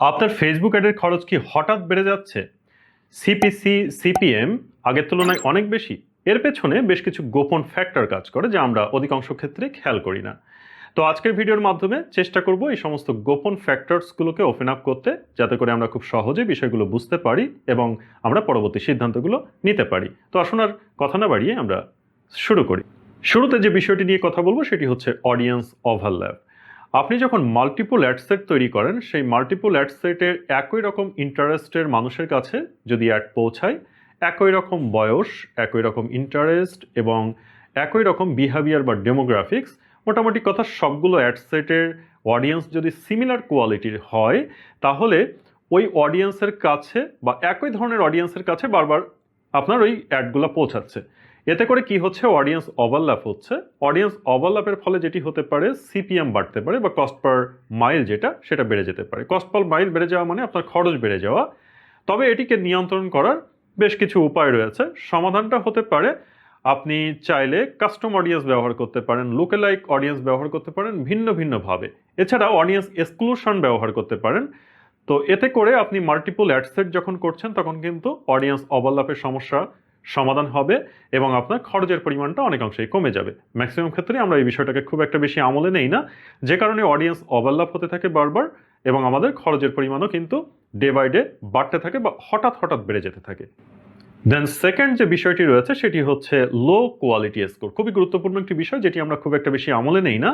আপনার ফেসবুক অ্যাডের খরচ কি হঠাৎ বেড়ে যাচ্ছে? সিপিসি সিপিএম আগের তুলনায় অনেক বেশি। এর পেছনে বেশ কিছু গোপন ফ্যাক্টর কাজ করে যা আমরা অধিকাংশ ক্ষেত্রে খেয়াল করি না। তো আজকের ভিডিওর মাধ্যমে চেষ্টা করব এই সমস্ত গোপন ফ্যাক্টরসগুলোকে ওপেন আপ করতে, যাতে করে আমরা খুব সহজে বিষয়গুলো বুঝতে পারি এবং আমরা পরবর্তী সিদ্ধান্তগুলো নিতে পারি। তো আসুন আর কথা না বাড়িয়ে আমরা শুরু করি। শুরুতে যে বিষয়টি নিয়ে কথা বলব সেটি হচ্ছে অডিয়েন্স ওভারল্যাপ আপনি যখন মাল্টিপল অ্যাডসেট তৈরি করেন, সেই মাল্টিপল অ্যাডসেটের একই রকম ইন্টারেস্টের মানুষের কাছে যদি অ্যাড পৌঁছায়, একই রকম বয়স, একই রকম ইন্টারেস্ট এবং একই রকম বিহেভিয়ার বা ডেমোগ্রাফিক্স মোটামুটি কথা সবগুলো অ্যাডসেটের অডিয়েন্স যদি সিমিলার কোয়ালিটির হয়, তাহলে ওই অডিয়েন্সের কাছে বা একই ধরনের অডিয়েন্সের কাছে বারবার আপনার ওই অ্যাডগুলো পৌঁছাচ্ছে। এতে করে কি হচ্ছে? অডিয়েন্স ওভারল্যাপ হচ্ছে। অডিয়েন্স ওভারল্যাপের ফলে যেটি হতে পারে সিপিএম বাড়তে পারে বা কস্ট পার মাইল যেটা, সেটা বেড়ে যেতে পারে। কস্ট পার মাইল বেড়ে যাওয়া মানে আপনার খরচ বেড়ে যাওয়া। তবে এটিকে নিয়ন্ত্রণ করার বেশ কিছু উপায় রয়েছে। সমাধানটা হতে পারে, আপনি চাইলে কাস্টম অডিয়েন্স ব্যবহার করতে পারেন লোকেলাইক অডিয়েন্স ব্যবহার করতে পারেন ভিন্ন ভিন্নভাবে এছাড়া অডিয়েন্স এক্সক্লুশন ব্যবহার করতে পারেন। তো এতে করে আপনি মাল্টিপল অ্যাডসেট যখন করছেন, তখন কিন্তু অডিয়েন্স ওভারল্যাপের সমস্যা সমাধান হবে এবং আপনার খরচের পরিমাণটা অনেকাংশেই কমে যাবে। ম্যাক্সিমাম ক্ষেত্রে আমরা এই বিষয়টাকে খুব একটা বেশি আমলে নেই না। যে কারণে অডিয়েন্স ওভারল্যাপ হতে থাকে বারবার এবং আমাদের খরচের পরিমাণও কিন্তু ডে বাই ডে বাড়তে থাকে বা হঠাৎ হঠাৎ বেড়ে যেতে থাকে। দেন সেকেন্ড যে বিষয়টি রয়েছে সেটি হচ্ছে লো কোয়ালিটি স্কোর খুবই গুরুত্বপূর্ণ একটি বিষয় যেটি আমরা খুব একটা বেশি আমলে নেই না।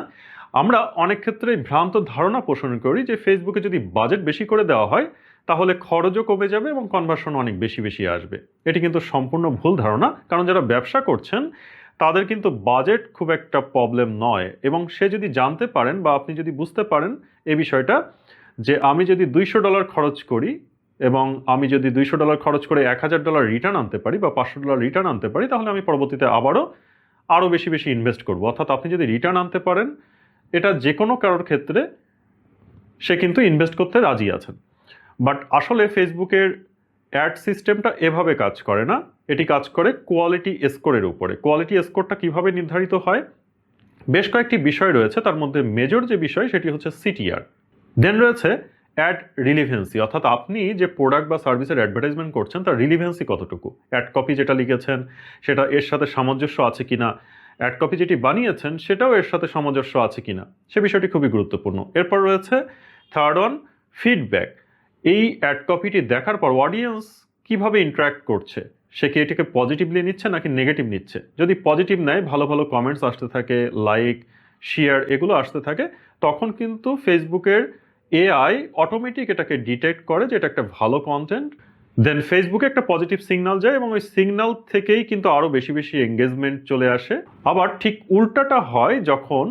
আমরা অনেক ক্ষেত্রে ভ্রান্ত ধারণা পোষণ করি যে ফেসবুকে যদি বাজেট বেশি করে দেওয়া হয় তাহলে খরচও কমে যাবে এবং কনভার্সন অনেক বেশি বেশি আসবে। এটি কিন্তু সম্পূর্ণ ভুল ধারণা, কারণ যারা ব্যবসা করছেন, তাদের কিন্তু বাজেট খুব একটা প্রবলেম নয়। এবং সে যদি জানতে পারেন বা আপনি যদি বুঝতে পারেন এ বিষয়টা, যে আমি যদি দুইশো ডলার খরচ করি এবং আমি যদি দুইশো ডলার খরচ করে এক হাজার ডলার রিটার্ন আনতে পারি বা পাঁচশো ডলার রিটার্ন আনতে পারি, তাহলে আমি পরবর্তীতে আবারও আরও বেশি বেশি ইনভেস্ট করব। অর্থাৎ আপনি যদি রিটার্ন আনতে পারেন, এটা যে কোনো কারোর ক্ষেত্রে সে কিন্তু ইনভেস্ট করতে রাজি আছেন। বাট আসলে ফেসবুকের অ্যাড সিস্টেমটা এভাবে কাজ করে না। এটি কাজ করে কোয়ালিটি স্কোরের উপরে। কোয়ালিটি স্কোরটা কীভাবে নির্ধারিত হয়? বেশ কয়েকটি বিষয় রয়েছে। তার মধ্যে মেজর যে বিষয় সেটি হচ্ছে সিটিআর দেন রয়েছে অ্যাড রিলিভেন্সি অর্থাৎ আপনি যে প্রোডাক্ট বা সার্ভিসের অ্যাডভার্টাইজমেন্ট করছেন, তার রিলিভেন্সি কতটুকু? অ্যাড কপি যেটা লিখেছেন, সেটা এর সাথে সামঞ্জস্য আছে কি না অ্যাড কপি যেটি বানিয়েছেন, সেটাও এর সাথে সামঞ্জস্য আছে কি না সে বিষয়টি খুবই গুরুত্বপূর্ণ। এরপর রয়েছে থার্ড অন ফিডব্যাক এই অ্যাড কপিটি দেখার পর অডিয়েন্স কীভাবে ইন্টারাক্ট করছে? সে কি এটাকে পজিটিভলি নিচ্ছে নাকি নেগেটিভ নিচ্ছে? যদি পজিটিভ নেয়, ভালো ভালো কমেন্টস আসতে থাকে লাইক শেয়ার এগুলো আসতে থাকে, তখন কিন্তু ফেসবুকের এআই অটোমেটিক এটাকে ডিটেক্ট করে যে এটা একটা ভালো কন্টেন্ট দেন ফেসবুকে একটা পজিটিভ সিগনাল যায় এবং ওই সিগনাল থেকেই কিন্তু আরও বেশি বেশি এঙ্গেজমেন্ট চলে আসে। আবার ঠিক উল্টাটা হয় যখন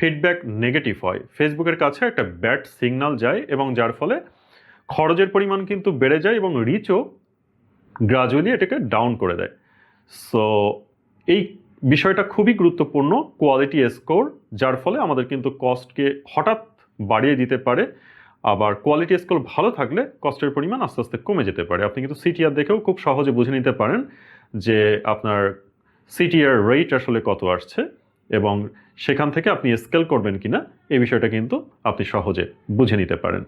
ফিডব্যাক নেগেটিভ হয়। ফেসবুকের কাছে একটা ব্যাড সিগনাল যায় এবং যার ফলে খরচের পরিমাণ কিন্তু বেড়ে যায় এবং রিচও গ্রাজুয়ালি এটাকে ডাউন করে দেয়। সো এই বিষয়টা খুবই গুরুত্বপূর্ণ কোয়ালিটি স্কোর যার ফলে আমাদের কিন্তু কস্টকে হঠাৎ বাড়িয়ে দিতে পারে। আবার কোয়ালিটি স্কোর ভালো থাকলে কস্টের পরিমাণ আস্তে আস্তে কমে যেতে পারে। আপনি কিন্তু সিটিআর দেখেও খুব সহজে বুঝে নিতে পারেন যে আপনার সিটিআর রেট আসলে কত আসছে এবং সেখান থেকে আপনি স্কেল করবেন কিনা, এই বিষয়টা কিন্তু আপনি সহজে বুঝে নিতে পারেন।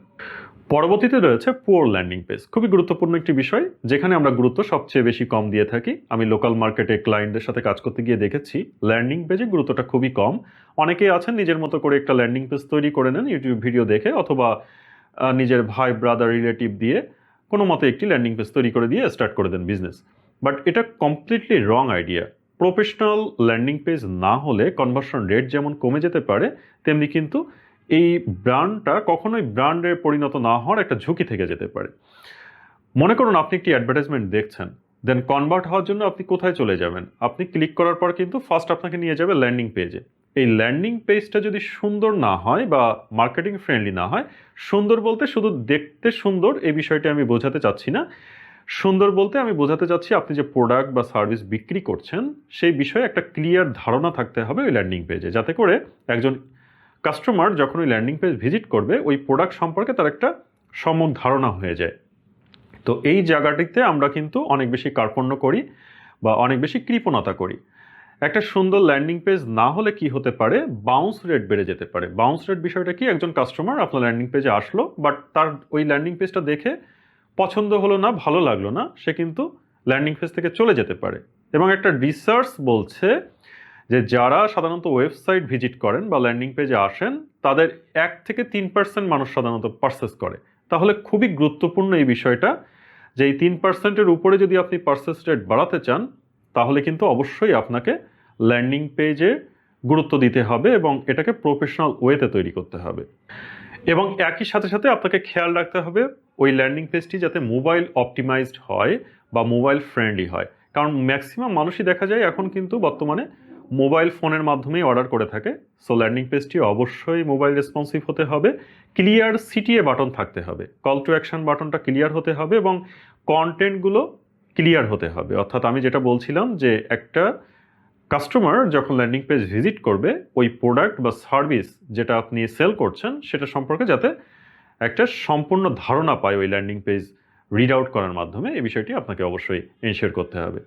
পরবর্তীতে রয়েছে পোর ল্যান্ডিং পেজ খুবই গুরুত্বপূর্ণ একটি বিষয়, যেখানে আমরা গুরুত্ব সবচেয়ে বেশি কম দিয়ে থাকি। আমি লোকাল মার্কেটে ক্লায়েন্টদের সাথে কাজ করতে গিয়ে দেখেছি ল্যান্ডিং পেজে গুরুত্বটা খুবই কম। অনেকেই আছেন নিজের মতো করে একটা ল্যান্ডিং পেজ তৈরি করে নেন ইউটিউব ভিডিও দেখে, অথবা নিজের ভাই ব্রাদার রিলেটিভ দিয়ে কোনো মতে একটি ল্যান্ডিং পেজ তৈরি করে দিয়ে স্টার্ট করে দেন বিজনেস বাট এটা completely wrong idea professional landing page না হলে কনভার্সন রেট যেমন কমে যেতে পারে, তেমনি কিন্তু এই ব্র্যান্ডটা কখনোই ব্র্যান্ডে পরিণত না হওয়ার একটা ঝুঁকি থেকে যেতে পারে। মনে করুন আপনি একটি অ্যাডভার্টাইজমেন্ট দেখছেন দেন কনভার্ট হওয়ার জন্য আপনি কোথায় চলে যাবেন? আপনি ক্লিক করার পর কিন্তু ফার্স্ট আপনাকে নিয়ে যাবে ল্যান্ডিং পেজে এই ল্যান্ডিং পেজটা যদি সুন্দর না হয় বা মার্কেটিং ফ্রেন্ডলি না হয়, সুন্দর বলতে শুধু দেখতে সুন্দর এই বিষয়টি আমি বোঝাতে চাচ্ছি না। সুন্দর বলতে আমি বোঝাতে চাচ্ছি আপনি যে প্রোডাক্ট বা সার্ভিস বিক্রি করছেন, সেই বিষয়ে একটা ক্লিয়ার ধারণা থাকতে হবে ওই ল্যান্ডিং পেজে যাতে করে একজন কাস্টমার যখন ওই ল্যান্ডিং পেজ ভিজিট করবে, ওই প্রোডাক্ট সম্পর্কে তার একটা সম্যক ধারণা হয়ে যায়। তো এই জায়গাটিতে আমরা কিন্তু অনেক বেশি কার্পণ্য করি বা অনেক বেশি কৃপণতা করি। একটা সুন্দর ল্যান্ডিং পেজ না হলে কি হতে পারে? বাউন্স রেট বেড়ে যেতে পারে। বাউন্স রেট বিষয়টা কি? একজন কাস্টমার আপনার ল্যান্ডিং পেজে আসলো বাট তার ওই ল্যান্ডিং পেজটা দেখে পছন্দ হলো না, ভালো লাগল না, সে কিন্তু ল্যান্ডিং পেজ থেকে চলে যেতে পারে। এবং একটা রিসার্চ বলছে যে যারা সাধারণত ওয়েবসাইট ভিজিট করেন বা ল্যান্ডিং পেজে আসেন, তাদের এক থেকে তিন পার্সেন্ট মানুষ সাধারণত পারচেস করে। তাহলে খুবই গুরুত্বপূর্ণ এই বিষয়টা যে এই তিন পার্সেন্টের উপরে যদি আপনি পারচেস রেট বাড়াতে চান, তাহলে কিন্তু অবশ্যই আপনাকে ল্যান্ডিং পেজে গুরুত্ব দিতে হবে এবং এটাকে প্রফেশনাল ওয়েতে তৈরি করতে হবে। এবং একই সাথে সাথে আপনাকে খেয়াল রাখতে হবে, ওই ল্যান্ডিং পেজটি যাতে মোবাইল অপটিমাইজড হয় বা মোবাইল ফ্রেন্ডলি হয়। কারণ ম্যাক্সিমাম মানুষই দেখা যায় এখন কিন্তু বর্তমানে মোবাইল ফোনের মাধ্যমেই অর্ডার করে থাকে। সো ল্যান্ডিং পেজটি অবশ্যই মোবাইল রেসপন্সিভ হতে হবে। ক্লিয়ার সিটিএ বাটন থাকতে হবে। কল টু অ্যাকশন বাটনটা ক্লিয়ার হতে হবে এবং কন্টেন্টগুলো ক্লিয়ার হতে হবে। অর্থাৎ আমি যেটা বলছিলাম যে একটা কাস্টমার যখন ল্যান্ডিং পেজ ভিজিট করবে, ওই প্রোডাক্ট বা সার্ভিস যেটা আপনি সেল করছেন, সেটা সম্পর্কে যাতে একটা সম্পূর্ণ ধারণা পায় ওই ল্যান্ডিং পেজ রিড আউট করার মাধ্যমে, এই বিষয়টি আপনাকে অবশ্যই এনশিওর করতে হবে।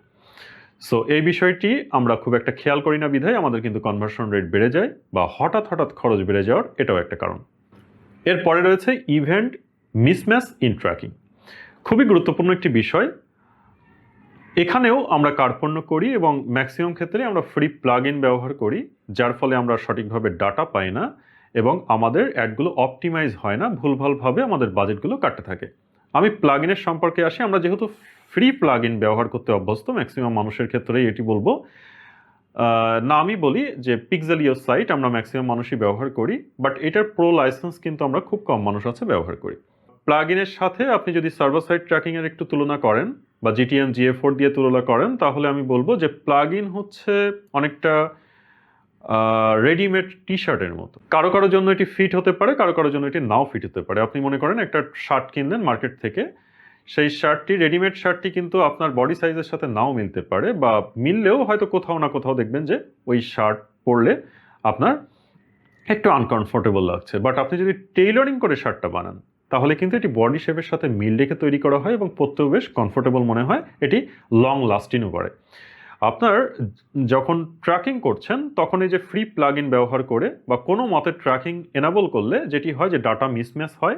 সো এই বিষয়টি আমরা খুব একটা খেয়াল করি না বিধায় আমাদের কিন্তু কনভার্সন রেট বেড়ে যায় বা হঠাৎ হঠাৎ খরচ বেড়ে যাওয়ার এটাও একটা কারণ। এরপরে রয়েছে ইভেন্ট মিসম্যাচ ইন ট্র্যাকিং খুবই গুরুত্বপূর্ণ একটি বিষয়। এখানেও আমরা কার্পণ্য করি এবং ম্যাক্সিমাম ক্ষেত্রে আমরা ফ্রি প্লাগ ইন ব্যবহার করি, যার ফলে আমরা সঠিকভাবে ডাটা পাই না এবং আমাদের অ্যাডগুলো অপটিমাইজ হয় না, ভুলভালভাবে আমাদের বাজেটগুলো কাটতে থাকে। আমি প্লাগ ইনের সম্পর্কে আসি, আমরা যেহেতু ফ্রি প্লাগ ইন ব্যবহার করতে অভ্যস্ত। ম্যাক্সিমাম মানুষের ক্ষেত্রেই এটি বলব। না আমি বলি যে পিক্সেলিও সাইট আমরা ম্যাক্সিমাম মানুষই ব্যবহার করি বাট এটার প্রো লাইসেন্স কিন্তু আমরা খুব কম মানুষ আছে ব্যবহার করি। প্লাগ ইনের সাথে আপনি যদি সার্ভার সাইড ট্র্যাকিংয়ের একটু তুলনা করেন বা জিটিএম জিএ ফোর দিয়ে তুলনা করেন, তাহলে আমি বলব যে প্লাগ ইন হচ্ছে অনেকটা রেডিমেড টি শার্টের মতো। কারও কারোর জন্য এটি ফিট হতে পারে, কারও কারোর জন্য এটি নাও ফিট হতে পারে। আপনি মনে করেন একটা শার্ট কিনলেন মার্কেট থেকে সেই শার্টটি রেডিমেড শার্টটি কিন্তু আপনার বডি সাইজের সাথে নাও মিলতে পারে বা মিললেও হয়তো কোথাও না কোথাও দেখবেন যে ওই শার্ট পরলে আপনার একটু আনকমফোর্টেবল লাগছে। বাট আপনি যদি টেইলরিং করে শার্টটা বানান, তাহলে কিন্তু এটি বডি শেপের সাথে মিল রেখে তৈরি করা হয় এবং পরতেও বেশ কমফোর্টেবল মনে হয়, এটি লং লাস্টিংও করে। আপনার যখন ট্র্যাকিং করছেন, তখন এই যে ফ্রি প্লাগ ইন ব্যবহার করে বা কোনো মতে ট্র্যাকিং এনাবল করলে যেটি হয় যে ডাটা মিসম্যাচ হয়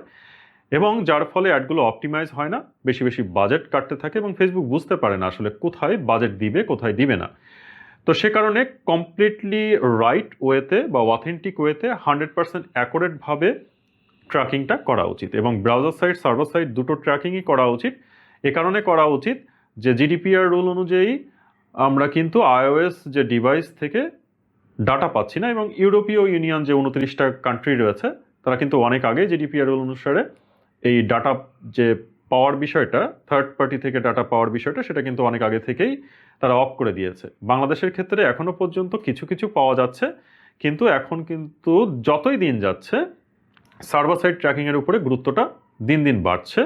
এবং যার ফলে অ্যাডগুলো অপটিমাইজ হয় না, বেশি বেশি বাজেট কাটতে থাকে এবং ফেসবুক বুঝতে পারে না আসলে কোথায় বাজেট দিবে, কোথায় দিবে না। তো সে কারণে কমপ্লিটলি রাইট ওয়েতে বা অথেন্টিক ওয়েতে হান্ড্রেড পার্সেন্ট অ্যাকোরেটভাবে ট্র্যাকিংটা করা উচিত এবং ব্রাউজার সাইট সার্ভার সাইট দুটো ট্র্যাকিংই করা উচিত। এ কারণে করা উচিত যে জিডিপিআর রুল অনুযায়ী আমরা কিন্তু আইওএস যে ডিভাইস থেকে ডাটা পাচ্ছি না এবং ইউরোপীয় ইউনিয়ন যে উনত্রিশটা কান্ট্রি রয়েছে, তারা কিন্তু অনেক আগে জিডিপিআর রুল অনুসারে এই ডাটা যে পাওয়ার বিষয়টা থার্ড পার্টি থেকে ডাটা পাওয়ার বিষয়টা, সেটা কিন্তু অনেক আগে থেকেই তারা অফ করে দিয়েছে। বাংলাদেশের ক্ষেত্রে এখনও পর্যন্ত কিছু কিছু পাওয়া যাচ্ছে, কিন্তু এখন কিন্তু যতই দিন যাচ্ছে সার্ভার সাইড ট্র্যাকিংয়ের উপরে গুরুত্বটা দিন দিন বাড়ছে।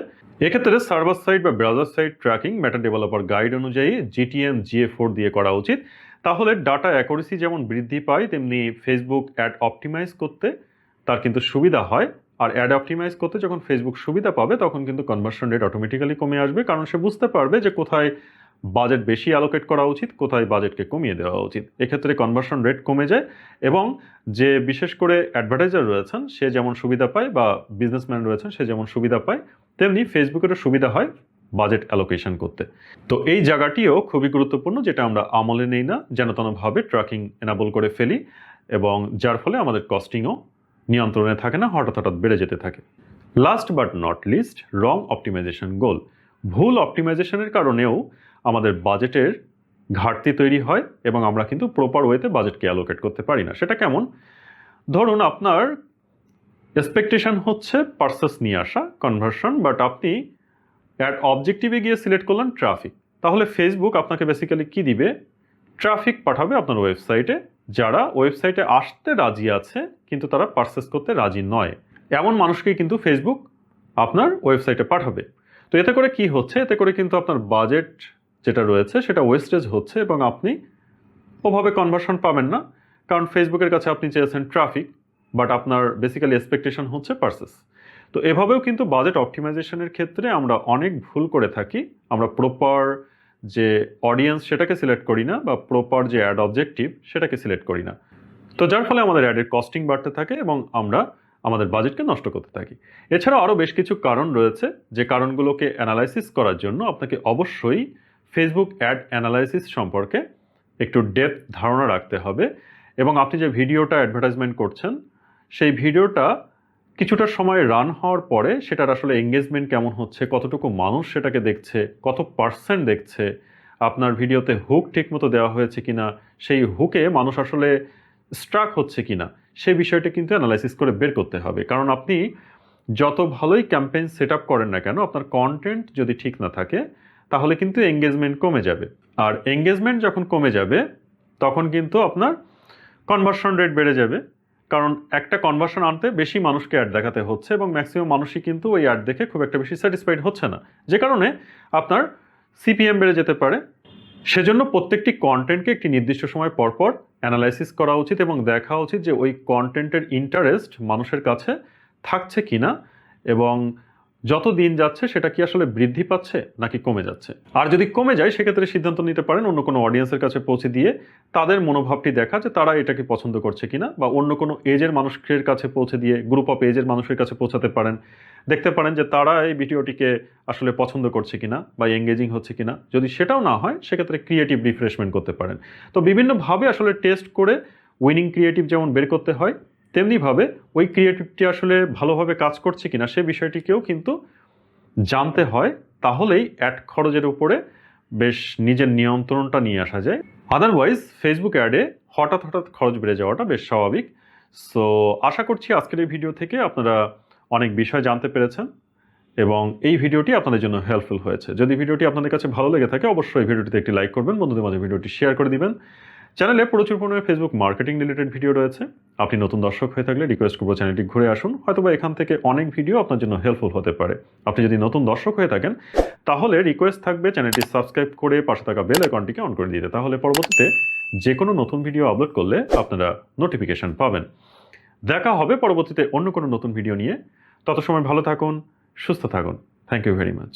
এক্ষেত্রে সার্ভার সাইড বা browser side tracking Meta developer guide অনুযায়ী জিটিএম জিএ ফোর দিয়ে করা উচিত। তাহলে ডাটা অ্যাকুরেসি যেমন বৃদ্ধি পায়, তেমনি ফেসবুক অ্যাড অপটিমাইজ করতে তার কিন্তু সুবিধা হয়। আর অ্যাড অপটিমাইজ করতে যখন ফেসবুক সুবিধা পাবে, তখন কিন্তু কনভার্সন রেট অটোমেটিক্যালি কমে আসবে, কারণ সে বুঝতে পারবে যে কোথায় বাজেট বেশি অ্যালোকেট করা উচিত, কোথায় বাজেটকে কমিয়ে দেওয়া উচিত। এক্ষেত্রে কনভার্সন রেট কমে যায় এবং যে বিশেষ করে অ্যাডভার্টাইজার রয়েছেন, সে যেমন সুবিধা পায় বা বিজনেসম্যান রয়েছেন, সে যেমন সুবিধা পায়, তেমনি ফেসবুকেরও সুবিধা হয় বাজেট অ্যালোকেশন করতে। তো এই জায়গাটিও খুবই গুরুত্বপূর্ণ, যেটা আমরা আমলে নেই না, যেন তেনভাবে ট্র্যাকিং এনাবল করে ফেলি এবং যার ফলে আমাদের কস্টিংও নিয়ন্ত্রণে থাকে না, হঠাৎ হঠাৎ বেড়ে যেতে থাকে। Last but not least wrong optimization goal ভুল অপটিমাইজেশনের কারণেও আমাদের বাজেটের ঘাটতি তৈরি হয় এবং আমরা কিন্তু প্রপার ওয়েতে বাজেটকে অ্যালোকেট করতে পারি না। সেটা কেমন? ধরুন আপনার এক্সপেকটেশন হচ্ছে পার্সেস নিয়ে আসা কনভার্সন বাট আপনি অ্যাড অবজেক্টিভে গিয়ে সিলেক্ট করলেন ট্রাফিক তাহলে ফেসবুক আপনাকে বেসিক্যালি কি দিবে? ট্রাফিক পাঠাবে আপনার ওয়েবসাইটে যারা ওয়েবসাইটে আসতে রাজি আছে, কিন্তু তারা পারচেস করতে রাজি নয়। এমন মানুষকেই কিন্তু ফেসবুক আপনার ওয়েবসাইটে পাঠাবে। তো এতে করে কি হচ্ছে? এতে করে কিন্তু আপনার বাজেট যেটা রয়েছে, সেটা ওয়েস্টেজ হচ্ছে এবং আপনি ওভাবে কনভার্সন পাবেন না। কারণ ফেসবুকের কাছে আপনি চেয়েছেন ট্রাফিক বাট আপনার বেসিক্যালি এক্সপেকটেশন হচ্ছে পার্সেস তো এভাবেও কিন্তু বাজেট অপটিমাইজেশনের ক্ষেত্রে আমরা অনেক ভুল করে থাকি। আমরা প্রপার যে অডিয়েন্স সেটাকে সিলেক্ট করি না বা প্রপার যে অ্যাড অবজেক্টিভ সেটাকে সিলেক্ট করি না। তো যার ফলে আমাদের অ্যাডের কস্টিং বাড়তে থাকে এবং আমরা আমাদের বাজেটকে নষ্ট করতে থাকি। এছাড়া আরও বেশ কিছু কারণ রয়েছে, যে কারণগুলোকে অ্যানালাইসিস করার জন্য আপনাকে অবশ্যই ফেসবুক অ্যাড অ্যানালাইসিস সম্পর্কে একটু ডেপথ ধারণা রাখতে হবে এবং আপনি যে ভিডিওটা অ্যাডভার্টাইজমেন্ট করছেন, সেই ভিডিওটা কিছুটা সময় রান হওয়ার পরে সেটার আসলে এঙ্গেজমেন্ট কেমন হচ্ছে, কতটুকু মানুষ সেটাকে দেখছে, কত পার্সেন্ট দেখছে, আপনার ভিডিওতে হুক ঠিকমতো দেওয়া হয়েছে কিনা, সেই হুকে মানুষ আসলে স্ট্রাক হচ্ছে কিনা সেই বিষয়টা কিন্তু অ্যানালাইসিস করে বের করতে হবে। কারণ আপনি যত ভালোই ক্যাম্পেইন সেট আপ করেন না কেন, আপনার কন্টেন্ট যদি ঠিক না থাকে, তাহলে কিন্তু এঙ্গেজমেন্ট কমে যাবে। আর এঙ্গেজমেন্ট যখন কমে যাবে, তখন কিন্তু আপনার কনভার্সন রেট বেড়ে যাবে। কারণ একটা কনভার্সন আনতে বেশি মানুষকে অ্যাড দেখাতে হচ্ছে এবং ম্যাক্সিমাম মানুষই কিন্তু ওই অ্যাড দেখে খুব একটা বেশি স্যাটিসফাইড হচ্ছে না। যে কারণে আপনার সিপিএম বেড়ে যেতে পারে। সেজন্য প্রত্যেকটি কন্টেন্টকে একটি নির্দিষ্ট সময় পর পর অ্যানালাইসিস করা উচিত এবং দেখা উচিত যে ওই কন্টেন্টের ইন্টারেস্ট মানুষের কাছে থাকছে কিনা এবং যত দিন যাচ্ছে সেটা কি আসলে বৃদ্ধি পাচ্ছে নাকি কমে যাচ্ছে? আর যদি কমে যায়, সেক্ষেত্রে সিদ্ধান্ত নিতে পারেন অন্য কোনো অডিয়েন্সের কাছে পৌঁছে দিয়ে তাদের মনোভাবটি দেখা যে তারা এটাকে পছন্দ করছে কিনা বা অন্য কোনো এজের মানুষের কাছে পৌঁছে দিয়ে গ্রুপ অফ এজের মানুষের কাছে পৌঁছাতে পারেন। দেখতে পারেন যে তারা এই ভিডিওটিকে আসলে পছন্দ করছে কিনা বা এঙ্গেজিং হচ্ছে কিনা। যদি সেটাও না হয়, সেক্ষেত্রে ক্রিয়েটিভ রিফ্রেশমেন্ট করতে পারেন। তো বিভিন্নভাবে আসলে টেস্ট করে উইনিং ক্রিয়েটিভ যেমন বের করতে হয় তেমনিভাবে ওই ক্রিয়েটিভটি আসলে ভালোভাবে কাজ করছে কিনা সে বিষয়টিকেও কিন্তু জানতে হয়। তাহলেই অ্যাড খরচের উপরে বেশ নিজের নিয়ন্ত্রণটা নিয়ে আসা যায়। আদারওয়াইজ ফেসবুক অ্যাডে হঠাৎ হঠাৎ খরচ বেড়ে যাওয়াটা বেশ স্বাভাবিক। সো আশা করছি আজকের এই ভিডিও থেকে আপনারা অনেক বিষয় জানতে পেরেছেন এবং এই ভিডিওটি আপনাদের জন্য হেল্পফুল হয়েছে। যদি ভিডিওটি আপনাদের কাছে ভালো লেগে থাকে, অবশ্যই ভিডিওটিতে একটি লাইক করবেন, বন্ধুদের মাঝে ভিডিওটি শেয়ার করে দিবেন। চ্যানেলে প্রচুর পরিমাণে ফেসবুক মার্কেটিং রিলেটেড ভিডিও রয়েছে। আপনি নতুন দর্শক হয়ে থাকলে রিকোয়েস্ট করব চ্যানেলটি ঘুরে আসুন, হয়তোবা এখান থেকে অনেক ভিডিও আপনার জন্য হেল্পফুল হতে পারে। আপনি যদি নতুন দর্শক হয়ে থাকেন, তাহলে রিকোয়েস্ট থাকবে চ্যানেলটি সাবস্ক্রাইব করে পাশে থাকা বেল আইকনটিকে অন করে দিতে। তাহলে পরবর্তীতে যে কোনো নতুন ভিডিও আপলোড করলে আপনারা নোটিফিকেশন পাবেন। দেখা হবে পরবর্তীতে অন্য কোনো নতুন ভিডিও নিয়ে। তত সময় ভালো থাকুন, সুস্থ থাকুন। Thank you very much